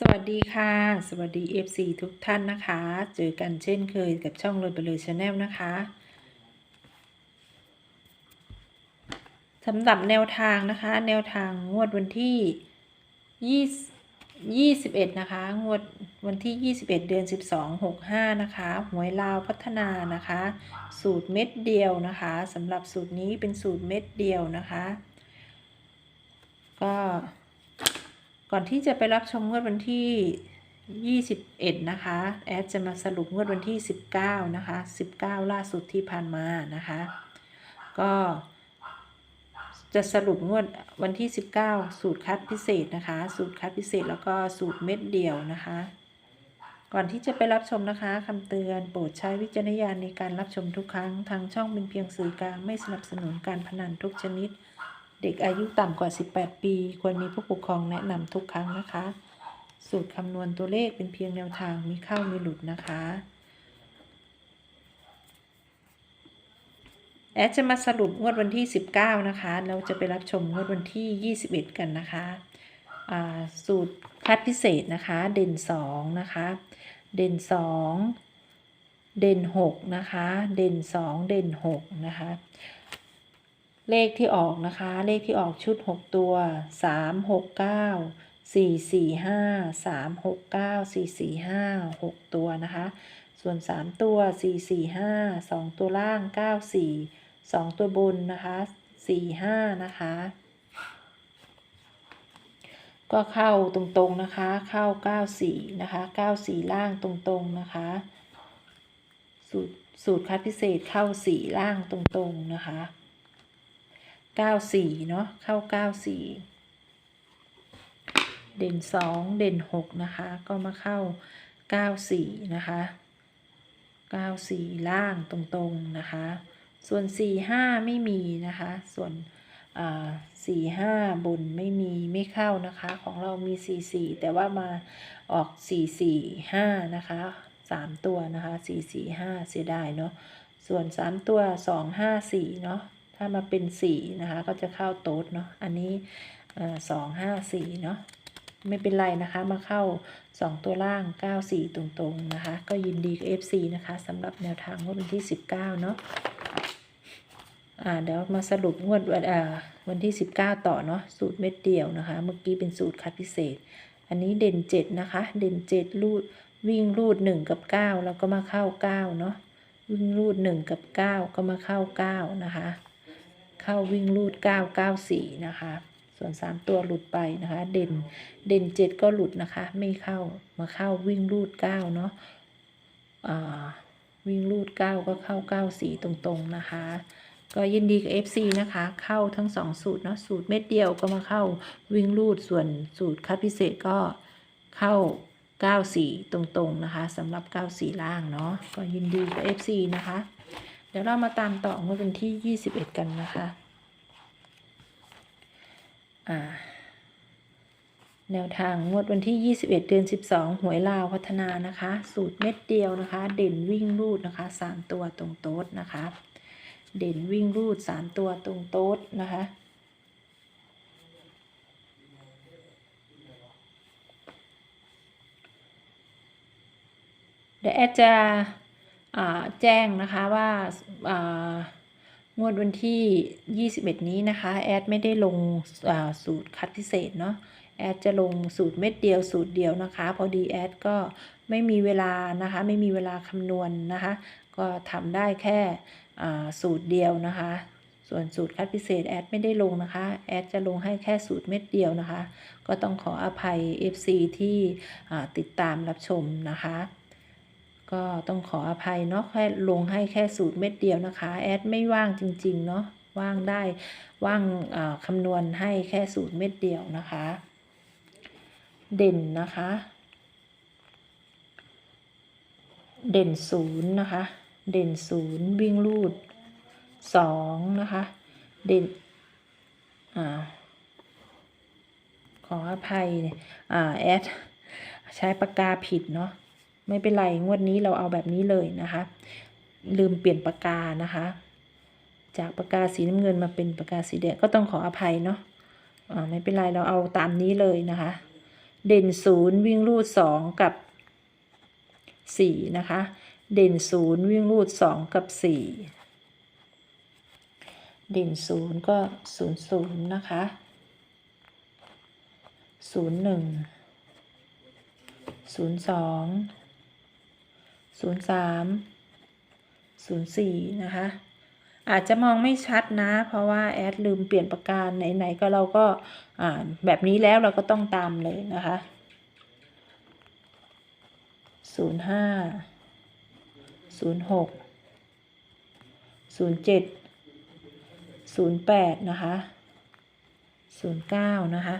สวัสดีค่ะ สวัสดี FC ทุกท่านนะคะ เจอกันเช่นเคยกับช่องรถไปเลยชาแนลนะคะสำหรับแนวทางนะคะ แนวทางงวดวันที่20 21นะคะ งวดวันที่21เดือน12 65นะคะหวยลาวพัฒนานะคะ สูตรเม็ดเดียวนะคะสำหรับสูตรนี้เป็นสูตรเม็ดเดียวนะคะ ก็ ก่อนที่จะไปรับชมงวดวันที่ 21 นะคะ แอดจะมาสรุปงวดวันที่ 19 นะคะ 19 ล่าสุดที่ผ่านมานะคะ ก็จะสรุปงวดวันที่ 19 สูตรคัดพิเศษนะคะ สูตรคัดพิเศษแล้วก็สูตรเม็ดเดียวนะคะ ก่อนที่จะไปรับชมนะคะคำเตือนโปรดใช้วิจารณญาณในการรับชมทุกครั้ง ทางช่องเป็นเพียงสื่อกลางไม่สนับสนุนการพนันทุกชนิด เด็กอายุต่ำกว่า 18 ปี ควรมีผู้ปกครองแนะนำทุกครั้งนะคะ สูตรคำนวณตัวเลขเป็นเพียงแนวทางมีเข้ามีหลุดนะคะ แอดจะมาสรุปงวดวันที่ 19 นะคะ เราจะไปรับชมงวดวันที่ 21 กันนะคะ สูตรคัดพิเศษนะคะ เด่น 2 นะคะ เด่น 2 เด่น 6 นะคะ เด่น 2 เด่น 6 นะคะ เลขที่ออกนะคะ เลขที่ออกชุด 6 ตัว 3 6 9 4 4 5 3 6 9 4 4 5 6 ตัวนะคะ ส่วน 3 ตัว 4 4 5 2 ตัวล่าง 9 4 2 ตัวบนนะคะ 4 5 นะคะ ก็เข้าตรงๆนะคะ เข้า 94 นะคะ 94 ล่างตรงๆนะคะ สูตรสูตรคัดพิเศษเข้า 4 ล่างตรงๆนะคะ 94เนาะเข้า94เด่น2เด่น6นะคะ ก็มาเข้า94นะคะ94ล่างตรงๆนะคะ ส่วน45ไม่มีนะคะ ส่วนอ่า45บนไม่มีไม่เข้านะคะ ของเรามี44แต่ว่ามาออก445นะคะ3ตัวนะคะ445เสียดายเนาะส่วน3ตัว254เนาะ ถ้ามาเป็น4นะคะ ก็จะเข้าโต๊ดเนาะ อันนี้สองห้าสี่เนาะ ไม่เป็นไรนะคะ มาเข้า2ตัวล่าง94ตรงๆนะคะ ก็ยินดีกับ FC นะคะสำหรับแนวทางงวดวันที่19เนาะอ่าเดี๋ยวมาสรุปงวดวันอ่าวันที่ 19 ต่อเนาะสูตรเม็ดเดียวนะคะ เมื่อกี้เป็นสูตรคัดพิเศษ อันนี้เด่น 7 นะคะ เด่น 7 รูดวิ่งรูด 1 กับ 9 แล้วก็มาเข้า 9 เนาะวิ่งรูด 1 กับ 9 ก็มาเข้า 9 นะคะ เข้าวิ่งรูด 9 9 4 นะคะ ส่วน 3 ตัวหลุดไปนะคะ เด่นเด่น 7 ก็หลุดนะคะ ไม่เข้ามาเข้าวิ่งรูด 9 เนาะอ่าวิ่งรูด 9 ก็เข้า 9 4 ตรงๆนะคะก็ยินดีกับ FC นะคะ เข้าทั้ง 2 สูตรเนาะสูตรเม็ดเดียวก็มาเข้าวิ่งรูดส่วนสูตรคัดพิเศษก็เข้า 94 ตรงๆนะคะสำหรับ 94 ล่างเนาะก็ยินดีกับ FC นะคะ ดี๋ยวเรามาตามต่องวดวันที่ 21 กันนะคะ อ่า แนวทางงวดวันที่ 21 เดือน 12 หวยลาวพัฒนานะคะ สูตรเม็ดเดียวนะคะ เด่นวิ่งรูดนะคะ 3 ตัวตรงโต๊ดนะคะ เด่นวิ่งรูด 3 ตัวตรงโต๊ดนะคะเดี๋ยวแอดจะ แจ้งนะคะว่างวดวันที่ 21 นี้นะคะ แอดไม่ได้ลงสูตรคัดพิเศษเนาะแอดจะลงสูตรเม็ดเดียวสูตรเดียวนะคะ พอดีแอดก็ไม่มีเวลานะคะ ไม่มีเวลาคำนวณนนะคะ ก็ทำได้แค่สูตรเดียวนะคะ ส่วนสูตรคัดพิเศษแอดไม่ได้ลงนะคะ แอดจะลงให้แค่สูตรเม็ดเดียวนะคะ ก็ต้องขออภัย FC ที่อ่ติดตามรับชมนะคะ ก็ต้องขออภัยเนาะแค่ลงให้แค่สูตรเม็ดเดียวนะคะ แอดไม่ว่างจริง ๆ เนาะว่างได้ว่างคำนวณให้แค่สูตรเม็ดเดียวนะคะ เด่นนะคะ เด่นศูนย์นะคะ เด่นศูนย์วิ่งรูดสองนะคะ เด่นอขออภัยอแอดใช้ปากกาผิดเนาะ ไม่เป็นไร งวดนี้เราเอาแบบนี้เลยนะคะ ลืมเปลี่ยนปากกานะคะ จากปากกาสีน้ำเงินมาเป็นปากกาสีแดงก็ต้องขออภัยเนาะอ่าไม่เป็นไรเราเอาตามนี้เลยนะคะ เด่นศูนย์วิ่งรูดสองกับสี่นะคะ เด่นศูนย์วิ่งรูดสองกับสี่เด่นศูนย์ก็ศูนย์ศูนย์นะคะศูนย์หนึ่งศูนย์สอง ศูนย์สามศูนย์สี่นะคะ อาจจะมองไม่ชัดนะ เพราะว่าแอดลืมเปลี่ยนประการไหนๆก็เราก็อ่านแบบนี้แล้วเราก็ต้องตามเลยนะคะศูนย์ห้าศูนย์หกศูนย์เจ็ดศูนย์แปดนะคะศูนย์เก้านะคะ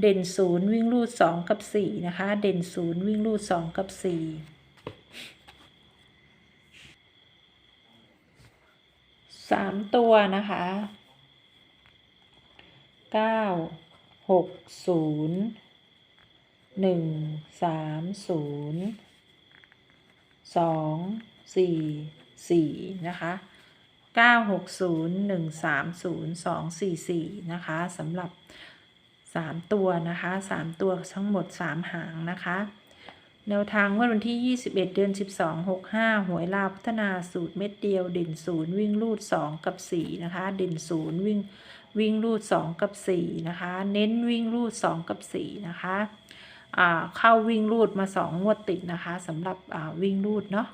เด่นศูนย์วิ่งรูดสองกับสี่นะคะ เด่นศูนย์วิ่งรูดสองกับสี่ สามตัวนะคะเก้าหกศูนย์หนึ่งสามศูนย์สองสี่สี่นะคะเก้าหกศูนย์หนึ่งสามศูนย์สองสี่สี่นะคะสำหรับสามตัวนะคะสามตัวทั้งหมดสามหางนะคะ แนวทางงวดวันที่ 21 เดือน 12 65 หวยลาวพัฒนาสูตรเม็ดเดียว เด่นศูนย์วิ่งรูด 2 กับ 4 นะคะ เด่นศูนย์วิ่งวิ่งรูด 2 กับ 4 นะคะ เน้นวิ่งรูด 2 กับ 4 นะคะเข้าวิ่งรูดมา 2 งวดติดนะคะสำหรับวิ่งรูดเนาะ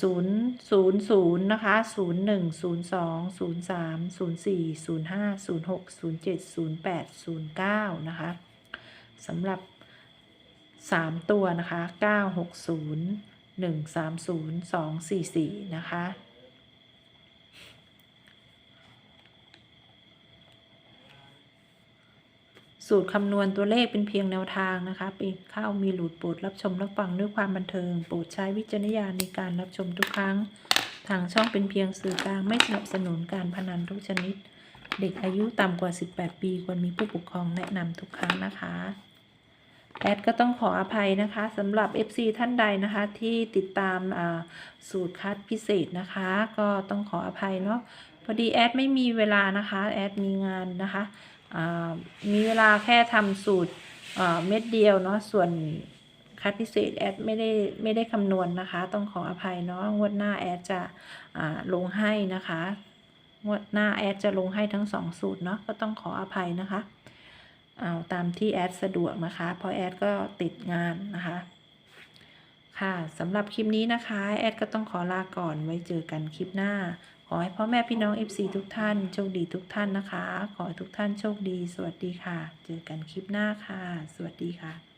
ศูนย์ศูนย์ศูนย์นะคะศูนย์หนึ่งศูนย์สองศูนย์สามศูนย์สี่ศูนย์ห้าศูนย์หกศูนย์เจ็ดศูนย์แปดศูนย์เก้านะคะสำหรับ สามตัวนะคะเก้าหกศูนย์หนึ่งสามศูนย์สองสี่สี่นะคะ สูตรคำนวณตัวเลขเป็นเพียงแนวทางนะคะป็นเข้ามีหลุดโปรดรับชมรับฟังด้วยความบันเทิง โปรดใช้วิจารณญาณในการรับชมทุกครั้ง ทางช่องเป็นเพียงสื่อกลางไม่สนับสนุนการพนันทุกชนิด เด็กอายุต่ำกว่า 18 ปีควรมีผู้ปกครองแนะนำทุกครั้งนะคะ แอดก็ต้องขออภัยนะคะสำหรับ FC ท่านใดนะคะที่ติดตามสูตรคัดพิเศษนะคะ ก็ต้องขออภัยเนาะพอดีแอดไม่มีเวลานะคะแอดมีงานนะคะมีเวลาแค่ทำสูตรเม็ดเดียวเนาะส่วนคัดพิเศษแอดไม่ได้ไม่ได้คำนวณนะคะ ต้องขออภัยเนาะงวดหน้าแอดจะลงให้นะคะงวดหน้าแอดจะลงให้ทั้งสองสูตรเนาะก็ต้องขออภัยนะคะ เอาตามที่แอดสะดวกนะคะ เพราะแอดก็ติดงานนะคะ ค่ะสำหรับคลิปนี้นะคะ แอดก็ต้องขอลาก่อนไว้เจอกันคลิปหน้า ขอให้พ่อแม่พี่น้อง FC ทุกท่านโชคดีทุกท่านนะคะ ขอให้ทุกท่านโชคดี สวัสดีค่ะ เจอกันคลิปหน้าค่ะ สวัสดีค่ะ